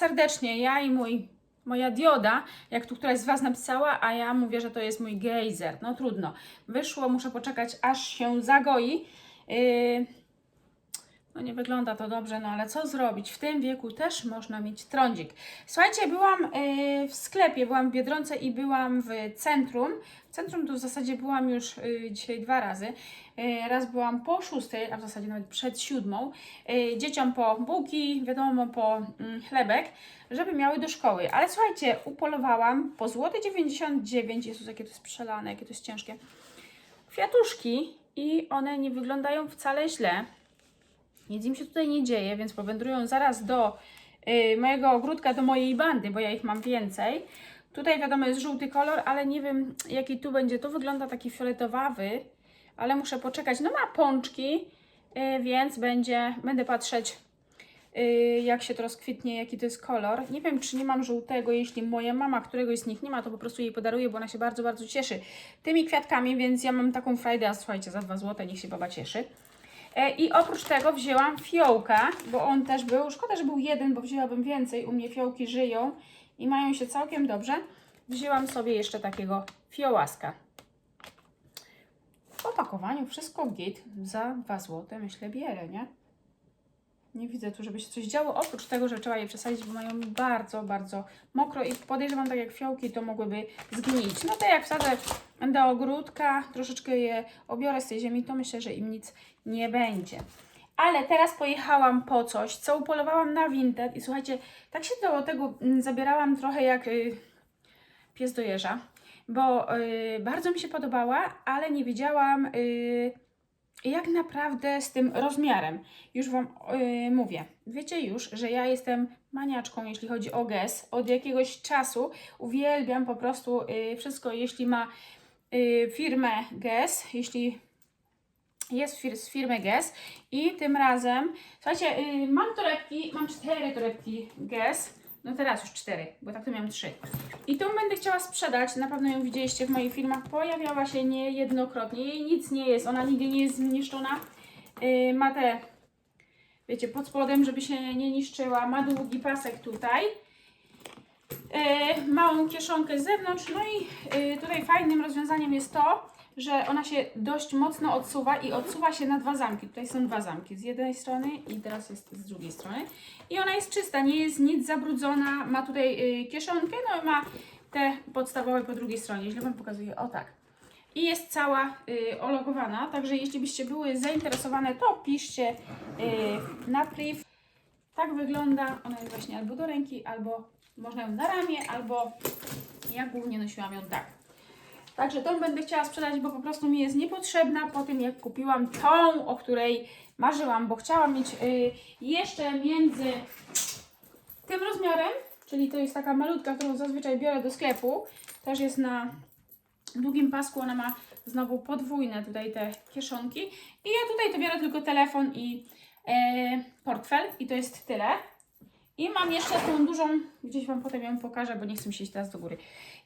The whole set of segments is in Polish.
serdecznie. Ja i mój, moja dioda, jak tu któraś z Was napisała, a ja mówię, że to jest mój gejzer. No trudno. Wyszło, muszę poczekać, aż się zagoi. Yy, no nie wygląda to dobrze, no ale co zrobić? W tym wieku też można mieć trądzik. Słuchajcie, byłam yy, w sklepie, byłam w Biedronce i byłam w centrum. W centrum to w zasadzie byłam już yy, dzisiaj dwa razy. Yy, raz byłam po szóstej, a w zasadzie nawet przed siódmą. Dzieciom po bułki, wiadomo, po mm, chlebek, żeby miały do szkoły. Ale słuchajcie, upolowałam po złote 99, Jezus, jakie to jest przelane, jakie to jest ciężkie, kwiatuszki i one nie wyglądają wcale źle. Nic im się tutaj nie dzieje, więc powędrują zaraz do y, mojego ogródka, do mojej bandy, bo ja ich mam więcej. Tutaj wiadomo jest żółty kolor, ale nie wiem jaki tu będzie. Tu wygląda taki fioletowawy, ale muszę poczekać. No ma pączki, y, więc będzie, będę patrzeć y, jak się to rozkwitnie, jaki to jest kolor. Nie wiem, czy nie mam żółtego. Jeśli moja mama któregoś z nich nie ma, to po prostu jej podaruję, bo ona się bardzo, bardzo cieszy tymi kwiatkami, więc ja mam taką frajdę, a słuchajcie, za 2 zł niech się baba cieszy. E, I oprócz tego wzięłam fiołka, bo on też był. Szkoda, że był jeden, bo wzięłabym więcej. U mnie fiołki żyją i mają się całkiem dobrze. Wzięłam sobie jeszcze takiego fiołaska. W opakowaniu wszystko git. Za 2 zł myślę bierę, nie? Nie widzę tu, żeby się coś działo. Oprócz tego, że trzeba je przesadzić, bo mają bardzo, bardzo mokro i podejrzewam tak jak fiołki, to mogłyby zgnić. No to jak wsadzę do ogródka, troszeczkę je obiorę z tej ziemi, to myślę, że im nic nie będzie. Ale teraz pojechałam po coś, co upolowałam na Vinted i słuchajcie, tak się do tego mm, zabierałam trochę jak y, pies do jeża, bo y, bardzo mi się podobała, ale nie wiedziałam y, jak naprawdę z tym rozmiarem. Już Wam y, mówię. Wiecie już, że ja jestem maniaczką, jeśli chodzi o GES. Od jakiegoś czasu uwielbiam po prostu y, wszystko, jeśli ma firmę GES, jeśli jest fir z firmy GES i tym razem, słuchajcie, y, mam torebki, mam cztery torebki GES, no teraz już cztery, bo tak to miałam trzy. I tą będę chciała sprzedać, na pewno ją widzieliście w moich filmach, pojawiała się niejednokrotnie, jej nic nie jest, ona nigdy nie jest zniszczona, y, ma te, wiecie, pod spodem, żeby się nie niszczyła, ma długi pasek tutaj, małą kieszonkę z zewnątrz. No i e, tutaj fajnym rozwiązaniem jest to, że ona się dość mocno odsuwa i odsuwa się na dwa zamki. Tutaj są dwa zamki z jednej strony i teraz jest z drugiej strony. I ona jest czysta, nie jest nic zabrudzona. Ma tutaj e, kieszonkę, no i ma te podstawowe po drugiej stronie. Źle Wam pokazuję, o tak. I jest cała y, ologowana, także jeśli byście były zainteresowane, to piszcie y, na priv. Tak wygląda, ona jest właśnie albo do ręki, albo można ją na ramię, albo ja głównie nosiłam ją tak. Także tą będę chciała sprzedać, bo po prostu mi jest niepotrzebna po tym, jak kupiłam tą, o której marzyłam, bo chciałam mieć y, jeszcze między tym rozmiarem, czyli to jest taka malutka, którą zazwyczaj biorę do sklepu, też jest na długim pasku, ona ma znowu podwójne tutaj te kieszonki i ja tutaj to biorę tylko telefon i e, portfel i to jest tyle. I mam jeszcze tą dużą, gdzieś Wam potem ją pokażę, bo nie chcę się iść teraz do góry.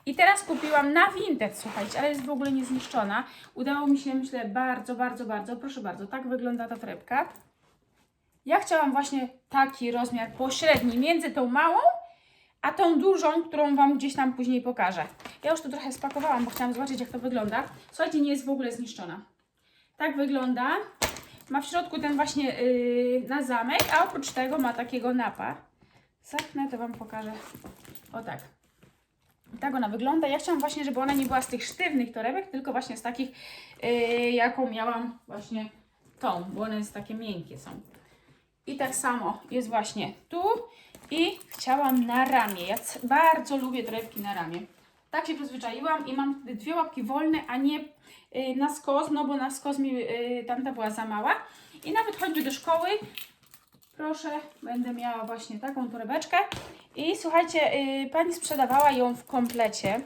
I teraz kupiłam na Vinted, słuchajcie, ale jest w ogóle niezniszczona. Udało mi się, myślę, bardzo, bardzo, bardzo, proszę bardzo, tak wygląda ta torebka. Ja chciałam właśnie taki rozmiar pośredni między tą małą, a tą dużą, którą Wam gdzieś tam później pokażę. Ja już tu trochę spakowałam, bo chciałam zobaczyć, jak to wygląda. Słuchajcie, nie jest w ogóle zniszczona. Tak wygląda. Ma w środku ten właśnie yy, na zamek, a oprócz tego ma takiego napa. Zapnę, to Wam pokażę. O tak. Tak ona wygląda. Ja chciałam właśnie, żeby ona nie była z tych sztywnych torebek, tylko właśnie z takich, yy, jaką miałam właśnie tą, bo one jest takie miękkie są. I tak samo jest właśnie tu i chciałam na ramię. Ja bardzo lubię torebki na ramię. Tak się przyzwyczaiłam i mam dwie łapki wolne, a nie y, na skos, no bo na skos mi y, tamta była za mała. I nawet choćby do szkoły, proszę, będę miała właśnie taką torebeczkę. I słuchajcie, y, pani sprzedawała ją w komplecie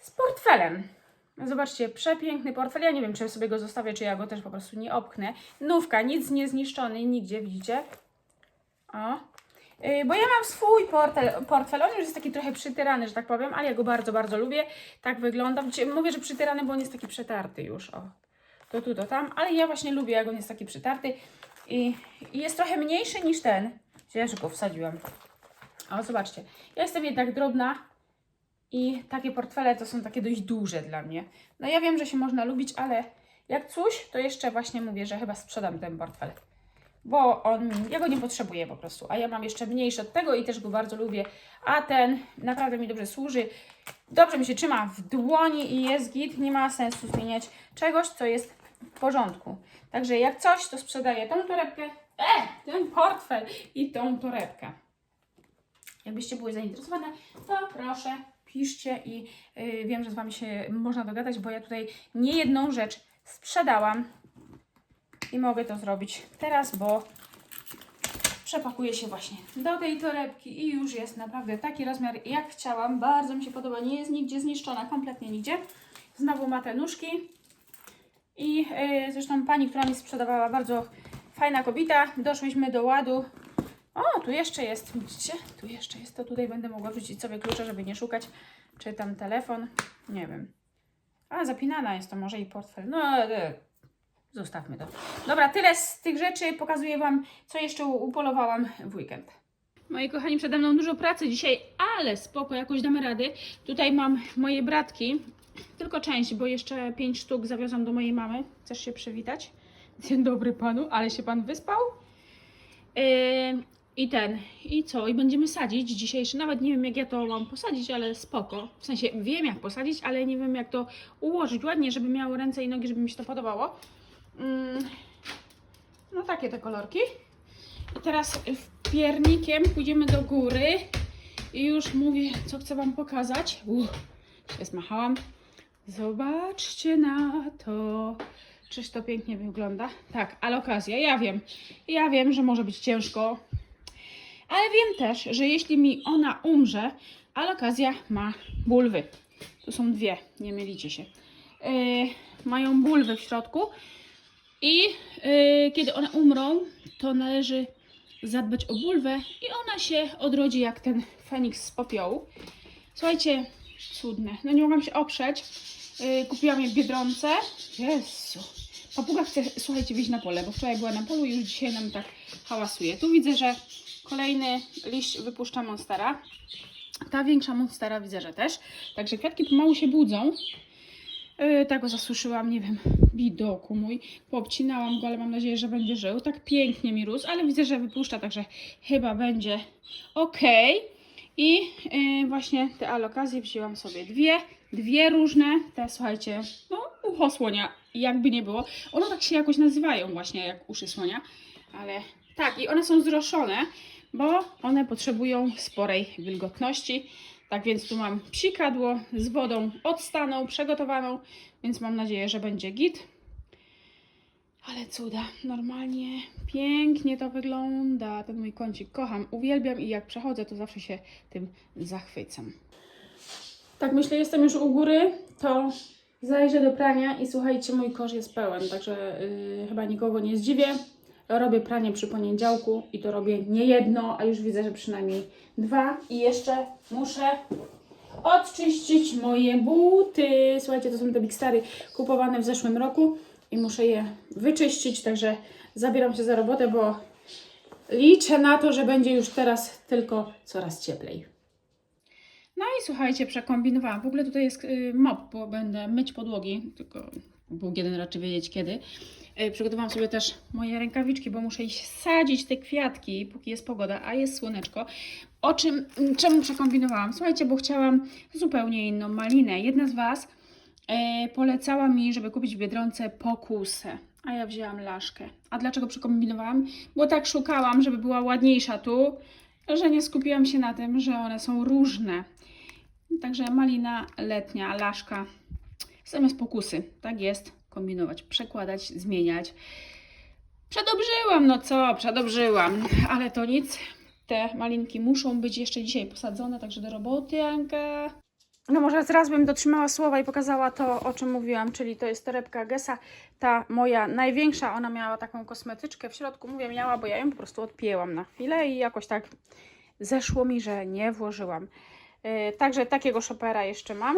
z portfelem. Zobaczcie, przepiękny portfel. Ja nie wiem, czy sobie go zostawię, czy ja go też po prostu nie opchnę. Nówka, nic nie zniszczony, nigdzie, widzicie? O. Yy, bo ja mam swój portfel, portfel. On już jest taki trochę przytyrany, że tak powiem, ale ja go bardzo, bardzo lubię. Tak wygląda. Mówię, że przytyrany, bo on jest taki przetarty już. O. To tu, to tam. Ale ja właśnie lubię, jak on jest taki przytarty. I, I jest trochę mniejszy niż ten. Gdzież go wsadziłam? O, zobaczcie. Ja jestem jednak drobna i takie portfele to są takie dość duże dla mnie. No ja wiem, że się można lubić, ale jak coś, to jeszcze właśnie mówię, że chyba sprzedam ten portfel. Bo on, ja go nie potrzebuję po prostu, a ja mam jeszcze mniejszy od tego i też go bardzo lubię, a ten naprawdę mi dobrze służy. Dobrze mi się trzyma w dłoni i jest git, nie ma sensu zmieniać czegoś, co jest w porządku. Także jak coś, to sprzedaję tą torebkę, e, ten portfel i tą torebkę. Jakbyście były zainteresowane, to proszę, piszcie i y, wiem, że z Wami się można dogadać, bo ja tutaj nie jedną rzecz sprzedałam i mogę to zrobić teraz, bo przepakuję się właśnie do tej torebki i już jest naprawdę taki rozmiar, jak chciałam. Bardzo mi się podoba, nie jest nigdzie zniszczona, kompletnie nigdzie. Znowu ma te nóżki i y, zresztą pani, która mi sprzedawała, bardzo fajna kobieta. Doszłyśmy do ładu. O, tu jeszcze jest, widzicie? Tu jeszcze jest, to tutaj będę mogła wrzucić sobie klucze, żeby nie szukać. Czy tam telefon? Nie wiem. A, zapinana jest to może i portfel. No, e, zostawmy to. Dobra, tyle z tych rzeczy. Pokazuję Wam, co jeszcze upolowałam w weekend. Moi kochani, przede mną dużo pracy dzisiaj, ale spoko, jakoś damy rady. Tutaj mam moje bratki, tylko część, bo jeszcze pięć sztuk zawiozłam do mojej mamy. Chcesz się przywitać? Dzień dobry panu, ale się pan wyspał? Yy, I ten, i co? I będziemy sadzić dzisiejszy. Nawet nie wiem, jak ja to mam posadzić, ale spoko. W sensie wiem, jak posadzić, ale nie wiem, jak to ułożyć ładnie, żeby miało ręce i nogi, żeby mi się to podobało. Mm, no takie te kolorki. I teraz piernikiem pójdziemy do góry i już mówię, co chcę Wam pokazać. Uff, się zmachałam. Zobaczcie na to. Czyż to pięknie wygląda? Tak, ale okazja, ja wiem. Ja wiem, że może być ciężko, ale wiem też, że jeśli mi ona umrze, alokazja ma bulwy. Tu są dwie, nie mylicie się. Yy, mają bulwy w środku i yy, kiedy one umrą, to należy zadbać o bulwę i ona się odrodzi jak ten feniks z popiołu. Słuchajcie, cudne. No nie mogłam się oprzeć. Yy, kupiłam je w Biedronce. Jezu. Papuga chce, słuchajcie, wyjść na pole, bo wczoraj była na polu i już dzisiaj nam tak hałasuje. Tu widzę, że kolejny liść wypuszcza monstera. Ta większa monstera widzę, że też. Także kwiatki pomału się budzą. Yy, tak go zasuszyłam, nie wiem, widoku mój. Poobcinałam go, ale mam nadzieję, że będzie żył. Tak pięknie mi rósł, ale widzę, że wypuszcza, także chyba będzie ok. I yy, właśnie te alokazje wzięłam sobie dwie, dwie różne. Te, słuchajcie, no ucho słonia, jakby nie było. One tak się jakoś nazywają właśnie, jak uszy słonia. Ale tak, i one są zroszone, bo one potrzebują sporej wilgotności. Tak więc tu mam psikadło z wodą odstaną, przygotowaną, więc mam nadzieję, że będzie git. Ale cuda, normalnie pięknie to wygląda. Ten mój kącik kocham, uwielbiam i jak przechodzę, to zawsze się tym zachwycam. Tak myślę, jestem już u góry, to zajrzę do prania i słuchajcie, mój kosz jest pełen, także yy, chyba nikogo nie zdziwię. Robię pranie przy poniedziałku i to robię nie jedno, a już widzę, że przynajmniej dwa. I jeszcze muszę odczyścić moje buty. Słuchajcie, to są te Big Stary kupowane w zeszłym roku i muszę je wyczyścić, także zabieram się za robotę, bo liczę na to, że będzie już teraz tylko coraz cieplej. No i słuchajcie, przekombinowałam. W ogóle tutaj jest y, mop, bo będę myć podłogi, tylko Bóg jeden raczy wiedzieć kiedy. Y, Przygotowałam sobie też moje rękawiczki, bo muszę iść sadzić te kwiatki, póki jest pogoda, a jest słoneczko. O czym, czemu przekombinowałam? Słuchajcie, bo chciałam zupełnie inną malinę. Jedna z Was e, polecała mi, żeby kupić w Biedronce pokusę, a ja wzięłam laszkę. A dlaczego przekombinowałam? Bo tak szukałam, żeby była ładniejsza tu, że nie skupiłam się na tym, że one są różne. Także malina letnia, laszka, zamiast pokusy. Tak jest, kombinować, przekładać, zmieniać. Przedobrzyłam, no co, przedobrzyłam, ale to nic. Te malinki muszą być jeszcze dzisiaj posadzone, także do roboty, Anka. No może teraz bym dotrzymała słowa i pokazała to, o czym mówiłam, czyli to jest torebka Gessa, ta moja największa, ona miała taką kosmetyczkę w środku, mówię miała, bo ja ją po prostu odpięłam na chwilę i jakoś tak zeszło mi, że nie włożyłam. Yy, Także takiego shopera jeszcze mam.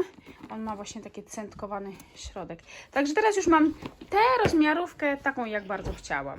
On ma właśnie taki centkowany środek. Także teraz już mam tę rozmiarówkę taką, jak bardzo chciałam.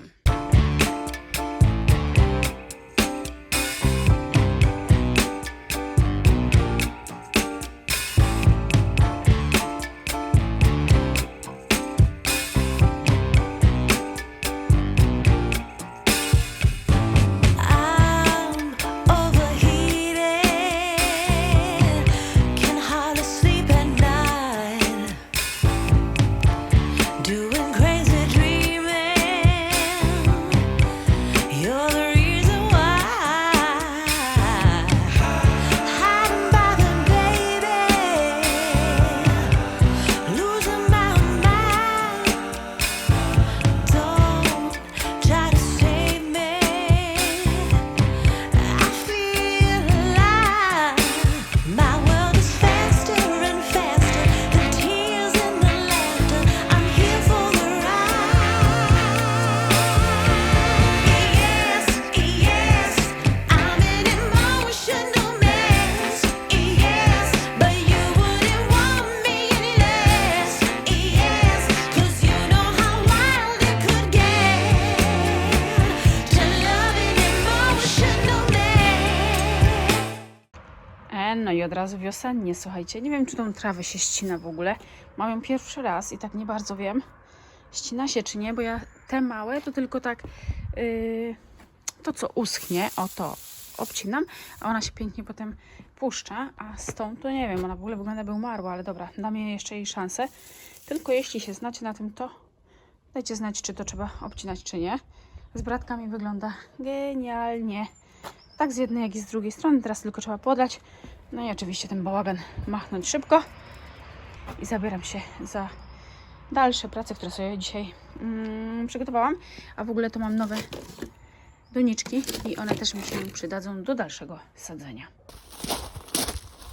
Wiosennie, słuchajcie. Nie wiem, czy tą trawę się ścina w ogóle. Mam ją pierwszy raz i tak nie bardzo wiem, ścina się czy nie, bo ja te małe to tylko tak yy, to, co uschnie, o to obcinam, a ona się pięknie potem puszcza, a z tą to nie wiem, ona w ogóle wygląda jakby umarła, ale dobra, dam jej jeszcze jej szansę. Tylko jeśli się znacie na tym, to dajcie znać, czy to trzeba obcinać, czy nie. Z bratkami wygląda genialnie. Tak z jednej, jak i z drugiej strony. Teraz tylko trzeba podać. No i oczywiście ten bałagan machnąć szybko. I zabieram się za dalsze prace, które sobie dzisiaj mm, przygotowałam. A w ogóle to mam nowe doniczki i one też mi się przydadzą do dalszego sadzenia.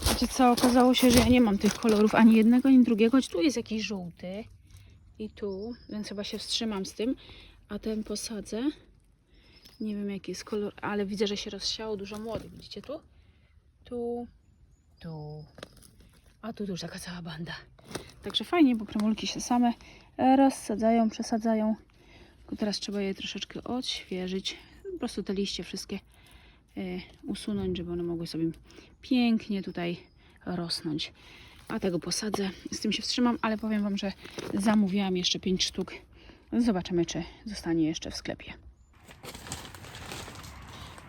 Wiecie co, okazało się, że ja nie mam tych kolorów ani jednego, ani drugiego, choć tu jest jakiś żółty i tu, więc chyba się wstrzymam z tym, a ten posadzę. Nie wiem jaki jest kolor, ale widzę, że się rozsiało dużo młodych. Widzicie tu? Tu, tu, a tu już taka cała banda. Także fajnie, bo promulki się same rozsadzają, przesadzają. Tylko teraz trzeba je troszeczkę odświeżyć. Po prostu te liście wszystkie y, usunąć, żeby one mogły sobie pięknie tutaj rosnąć. A tego posadzę. Z tym się wstrzymam, ale powiem Wam, że zamówiłam jeszcze 5 sztuk. Zobaczymy, czy zostanie jeszcze w sklepie.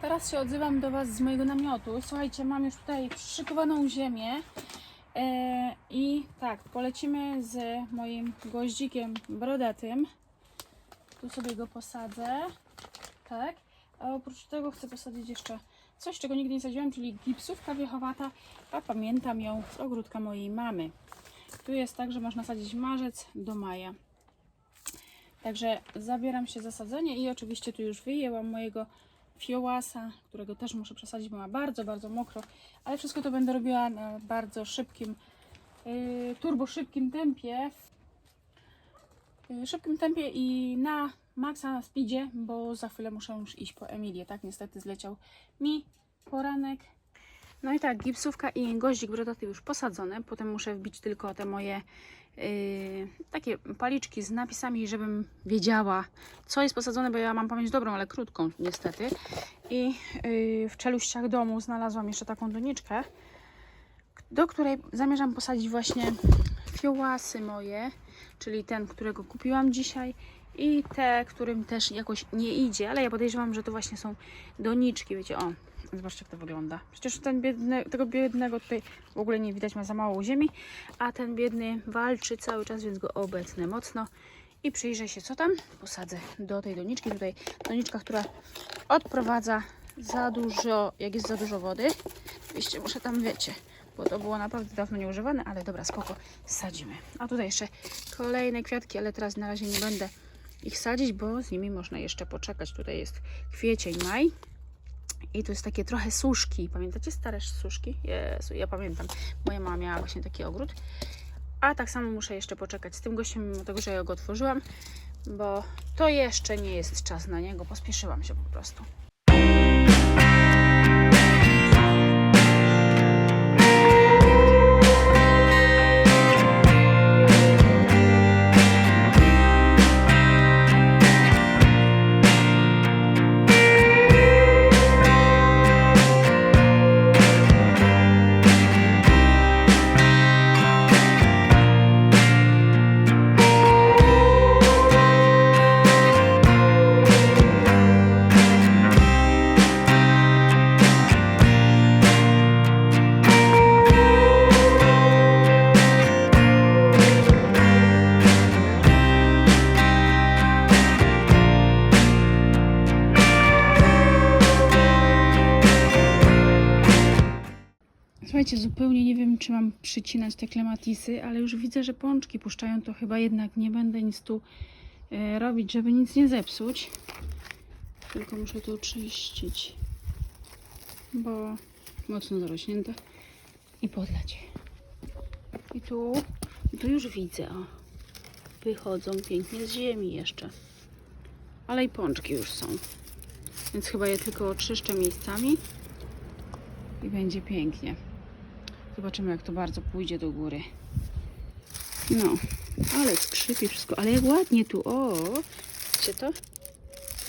Teraz się odzywam do Was z mojego namiotu. Słuchajcie, mam już tutaj przyszykowaną ziemię. E, I tak, polecimy z moim goździkiem brodatym. Tu sobie go posadzę. Tak. A oprócz tego chcę posadzić jeszcze coś, czego nigdy nie sadziłam, czyli gipsówka wiechowata. A pamiętam ją z ogródka mojej mamy. Tu jest tak, że można sadzić marzec do maja. Także zabieram się za sadzenie i oczywiście tu już wyjęłam mojego fiołasa, którego też muszę przesadzić, bo ma bardzo, bardzo mokro, ale wszystko to będę robiła na bardzo szybkim, yy, turbo szybkim tempie, yy, szybkim tempie i na maksa na speedzie, bo za chwilę muszę już iść po Emilię, tak niestety zleciał mi poranek. No i tak, gipsówka i goździk brodaty już posadzone, potem muszę wbić tylko te moje takie paliczki z napisami, żebym wiedziała, co jest posadzone, bo ja mam pamięć dobrą, ale krótką niestety. I yy, w czeluściach domu znalazłam jeszcze taką doniczkę, do której zamierzam posadzić właśnie fiołasy moje, czyli ten, którego kupiłam dzisiaj i te, którym też jakoś nie idzie, ale ja podejrzewam, że to właśnie są doniczki, wiecie, o, zobaczcie jak to wygląda. Przecież ten biedny, tego biednego tutaj w ogóle nie widać, ma za mało ziemi, a ten biedny walczy cały czas, więc go obecnę mocno i przyjrzę się co tam. Posadzę do tej doniczki, tutaj doniczka, która odprowadza za dużo, jak jest za dużo wody. Oczywiście muszę tam, wiecie, bo to było naprawdę dawno nieużywane, ale dobra, spoko, sadzimy. A tutaj jeszcze kolejne kwiatki, ale teraz na razie nie będę ich sadzić, bo z nimi można jeszcze poczekać. Tutaj jest kwiecień, maj. I tu jest takie trochę suszki. Pamiętacie stare suszki? Jezu, ja pamiętam. Moja mama miała właśnie taki ogród. A tak samo muszę jeszcze poczekać z tym gościem, mimo tego, że ja go otworzyłam, bo to jeszcze nie jest czas na niego. Pospieszyłam się po prostu. Słuchajcie, zupełnie nie wiem, czy mam przycinać te klematisy, ale już widzę, że pączki puszczają, to chyba jednak nie będę nic tu e, robić, żeby nic nie zepsuć. Tylko muszę to oczyścić, bo mocno zarośnięte i podlać. I tu, tu już widzę, o, wychodzą pięknie z ziemi jeszcze. Ale i pączki już są. Więc chyba je tylko oczyszczę miejscami i będzie pięknie. Zobaczymy, jak to bardzo pójdzie do góry. No, ale skrzypi wszystko. Ale jak ładnie tu, o! Widzicie to?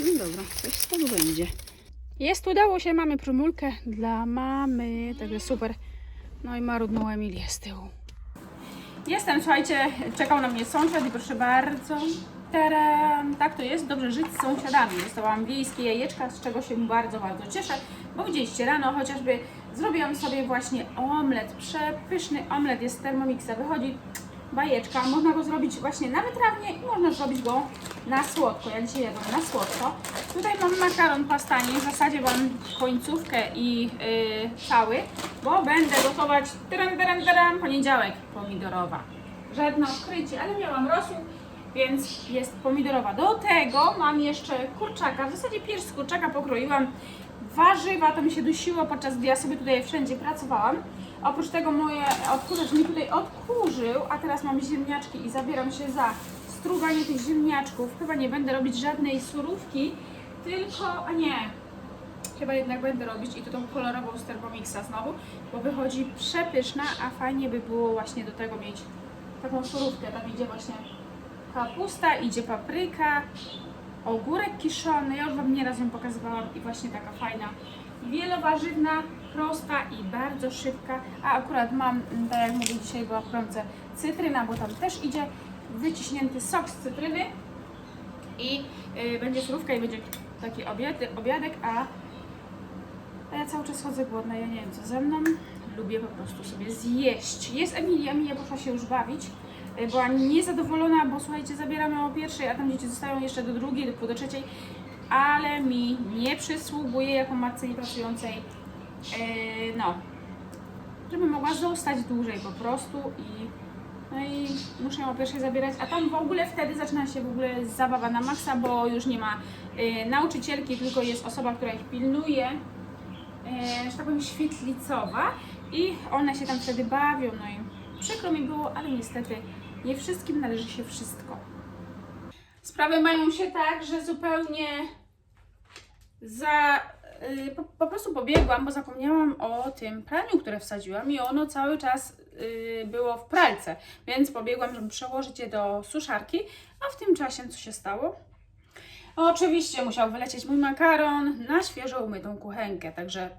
No dobra, coś z tego będzie. Jest, udało się, mamy promulkę dla mamy, także super. No i marudną Emilię z tyłu. Jestem, słuchajcie, czekał na mnie sąsiad i proszę bardzo. Taram. Tak to jest, dobrze żyć z sąsiadami. Dostałam wiejskie jajeczka, z czego się bardzo, bardzo cieszę, bo widzieliście rano chociażby zrobiłam sobie właśnie omlet, przepyszny omlet jest z Thermomixa, wychodzi bajeczka, można go zrobić właśnie na wytrawnie i można zrobić go na słodko, ja dzisiaj jadłam na słodko. Tutaj mam makaron pastani, w zasadzie mam końcówkę i yy, cały, bo będę gotować tyram, tyram, tyram, poniedziałek pomidorowa. Żadne odkrycie, ale miałam rosół, więc jest pomidorowa. Do tego mam jeszcze kurczaka, w zasadzie pierś z kurczaka pokroiłam. Warzywa to mi się dusiło podczas gdy ja sobie tutaj wszędzie pracowałam. Oprócz tego moje odkurzacz mi tutaj odkurzył, a teraz mam ziemniaczki i zabieram się za struganie tych ziemniaczków. Chyba nie będę robić żadnej surówki, tylko, a nie, chyba jednak będę robić i to tą kolorową z Thermomixa znowu, bo wychodzi przepyszna, a fajnie by było właśnie do tego mieć taką surówkę. Tam idzie właśnie kapusta, idzie papryka, ogórek kiszony, ja już Wam nieraz ją pokazywałam i właśnie taka fajna, wielowarzywna, prosta i bardzo szybka, a akurat mam, mm, tak jak mówię dzisiaj była w promce, cytryna, bo tam też idzie wyciśnięty sok z cytryny i y, będzie surówka i będzie taki obiady, obiadek, a a ja cały czas chodzę głodna, ja nie wiem co ze mną. Lubię po prostu sobie zjeść. Jest Emilia, Emilia poszła się już bawić. Y, Była niezadowolona, bo słuchajcie, zabieram ją o pierwszej, a tam dzieci zostają jeszcze do drugiej, do do trzeciej. Ale mi nie przysługuje jako matce niepracującej, yy, no, żeby mogła zostać dłużej po prostu i no i muszę ją o pierwszej zabierać, a tam w ogóle wtedy zaczyna się w ogóle zabawa na maksa, bo już nie ma y, nauczycielki, tylko jest osoba, która ich pilnuje, y, że tak powiem świetlicowa i one się tam wtedy bawią, no i przykro mi było, ale niestety nie wszystkim należy się wszystko. Sprawy mają się tak, że zupełnie za. y, po, po prostu pobiegłam, bo zapomniałam o tym praniu, które wsadziłam i ono cały czas y, było w pralce, więc pobiegłam, żeby przełożyć je do suszarki, a w tym czasie co się stało? Oczywiście musiał wylecieć mój makaron na świeżo umytą kuchenkę, także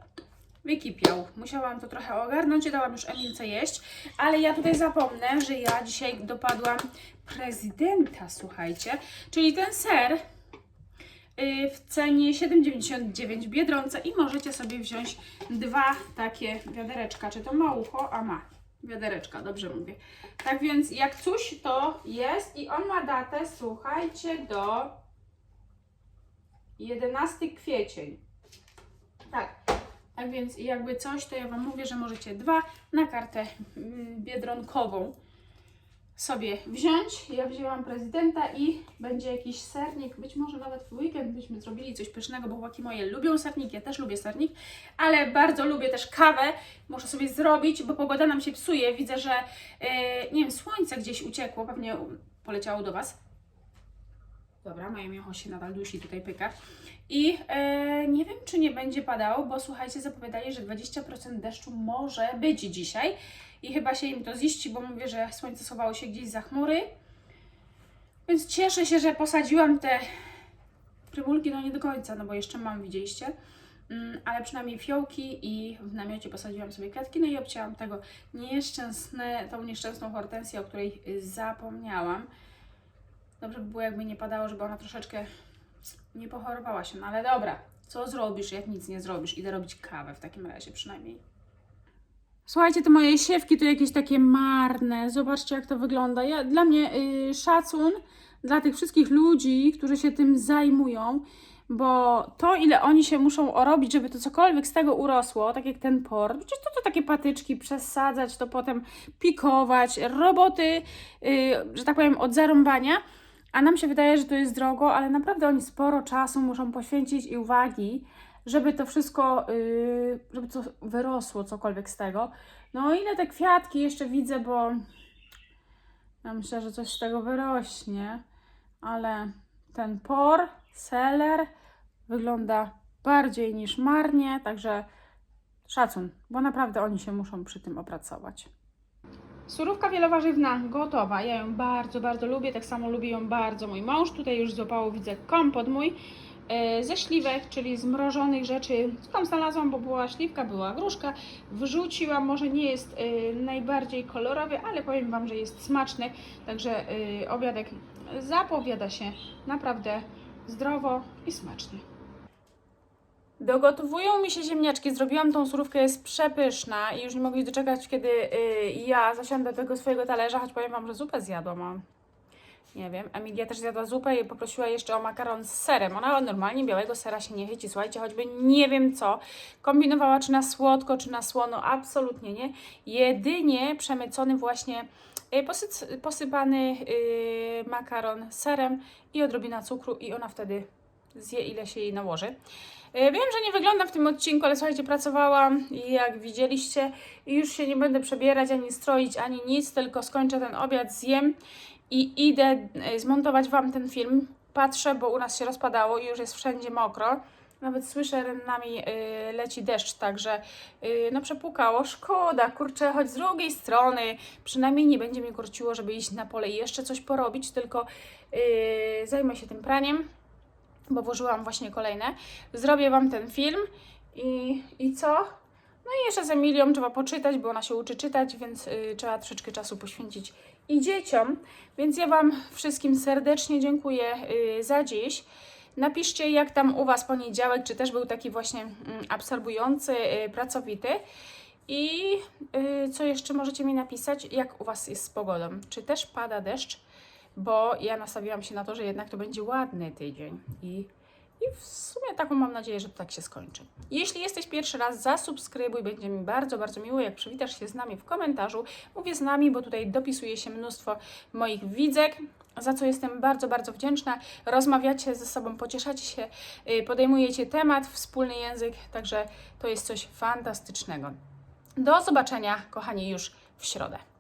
wykipiał. Musiałam to trochę ogarnąć i dałam już Emilce jeść, ale ja tutaj zapomnę, że ja dzisiaj dopadłam prezydenta, słuchajcie, czyli ten ser y, w cenie 7,99 w Biedronce i możecie sobie wziąć dwa takie wiadereczka, czy to małucho, a ma wiadereczka, dobrze mówię. Tak więc jak coś to jest i on ma datę, słuchajcie, do 11 kwiecień. Tak. Tak więc jakby coś, to ja Wam mówię, że możecie dwa na kartę mm, biedronkową sobie wziąć. Ja wzięłam prezydenta i będzie jakiś sernik, być może nawet w weekend byśmy zrobili coś pysznego, bo chłopaki moje lubią sernik, ja też lubię sernik, ale bardzo lubię też kawę, muszę sobie zrobić, bo pogoda nam się psuje, widzę, że e, nie wiem, słońce gdzieś uciekło, pewnie poleciało do Was. Dobra, moje miocho się nadal dusi, tutaj pyka. I e, nie wiem, czy nie będzie padało, bo słuchajcie, zapowiadali, że 20% deszczu może być dzisiaj. I chyba się im to ziści, bo mówię, że słońce schowało się gdzieś za chmury. Więc cieszę się, że posadziłam te prymulki, no nie do końca, no bo jeszcze mam, widzieliście. Mm, ale przynajmniej fiołki i w namiocie posadziłam sobie kwiatki, no i obcięłam tego nieszczęsne, tą nieszczęsną hortensję, o której zapomniałam. Dobrze by było, jakby nie padało, żeby ona troszeczkę nie pochorowała się, no ale dobra, co zrobisz, jak nic nie zrobisz? Idę robić kawę w takim razie przynajmniej. Słuchajcie, te moje siewki to jakieś takie marne. Zobaczcie, jak to wygląda. Ja, dla mnie y, szacun dla tych wszystkich ludzi, którzy się tym zajmują, bo to, ile oni się muszą orobić, żeby to cokolwiek z tego urosło, tak jak ten port, przecież to, to takie patyczki przesadzać, to potem pikować, roboty, y, że tak powiem, od zarąbania. A nam się wydaje, że to jest drogo, ale naprawdę oni sporo czasu muszą poświęcić i uwagi, żeby to wszystko, yy, żeby to wyrosło cokolwiek z tego. No ile te kwiatki jeszcze widzę, bo ja myślę, że coś z tego wyrośnie, ale ten por, seler wygląda bardziej niż marnie, także szacun, bo naprawdę oni się muszą przy tym opracować. Surówka wielowarzywna gotowa. Ja ją bardzo, bardzo lubię. Tak samo lubi ją bardzo mój mąż. Tutaj już złapało, widzę, kompot mój. e, ze śliwek, czyli zmrożonych rzeczy. Skąd znalazłam, bo była śliwka, była gruszka. Wrzuciłam, może nie jest e, najbardziej kolorowy, ale powiem Wam, że jest smaczny. Także e, obiadek zapowiada się naprawdę zdrowo i smacznie. Dogotowują mi się ziemniaczki. Zrobiłam tą surówkę, jest przepyszna i już nie mogę się doczekać, kiedy y, ja zasiądę do tego swojego talerza, choć powiem Wam, że zupę zjadłam. Nie wiem, Emilia też zjadła zupę i poprosiła jeszcze o makaron z serem. Ona normalnie białego sera się nie chyci, słuchajcie, choćby nie wiem co. Kombinowała czy na słodko, czy na słono, absolutnie nie. Jedynie przemycony właśnie y, posypany y, makaron serem i odrobina cukru i ona wtedy zje ile się jej nałoży. E, Wiem, że nie wyglądam w tym odcinku, ale słuchajcie, pracowałam i jak widzieliście, już się nie będę przebierać, ani stroić, ani nic, tylko skończę ten obiad, zjem i idę e, zmontować Wam ten film. Patrzę, bo u nas się rozpadało i już jest wszędzie mokro. Nawet słyszę, rennami y, leci deszcz, także y, no przepukało. Szkoda, kurczę, choć z drugiej strony przynajmniej nie będzie mnie korciło, żeby iść na pole i jeszcze coś porobić, tylko y, zajmę się tym praniem bo włożyłam właśnie kolejne. Zrobię Wam ten film i, i co? No i jeszcze z Emilią trzeba poczytać, bo ona się uczy czytać, więc y, trzeba troszeczkę czasu poświęcić i dzieciom. Więc ja Wam wszystkim serdecznie dziękuję y, za dziś. Napiszcie, jak tam u Was poniedziałek, czy też był taki właśnie mm, absorbujący, y, pracowity. I y, co jeszcze możecie mi napisać, jak u Was jest z pogodą? Czy też pada deszcz? Bo ja nastawiłam się na to, że jednak to będzie ładny tydzień i, i w sumie taką mam nadzieję, że to tak się skończy. Jeśli jesteś pierwszy raz, zasubskrybuj, będzie mi bardzo, bardzo miło, jak przywitasz się z nami w komentarzu. Mówię z nami, bo tutaj dopisuje się mnóstwo moich widzek, za co jestem bardzo, bardzo wdzięczna. Rozmawiacie ze sobą, pocieszacie się, y, podejmujecie temat, wspólny język, także to jest coś fantastycznego. Do zobaczenia, kochani, już w środę.